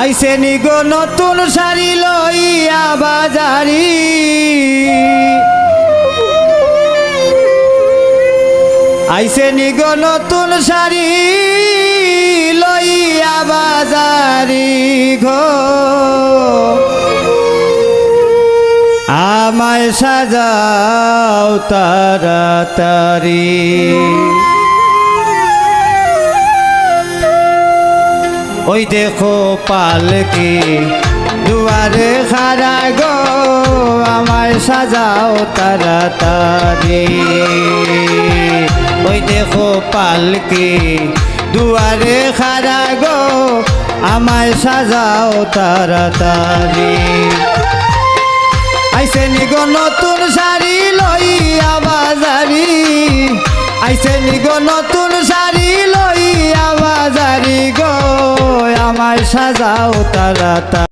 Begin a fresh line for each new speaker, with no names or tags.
আইসে নিগো নতুন শাড়ি লইয়া বাজারি। আইসে নিগো নতুন শাড়ি লইয়া বাজারি ঘো আমায় সাজাও তাড়াতাড়ি। ওই দেখো পালকি, দুয়ারে খারা গো, আমায় সাজাও তাড়াতাড়ি। ওই দেখো পালকি, দুয়ারে খারা গো, আমায় সাজাও তাড়াতাড়ি। আইসে নিগো নতুন শাড়ি লইয়া বাজারি, আইসে নিগো নতুন শাড়ি সাজাও তারা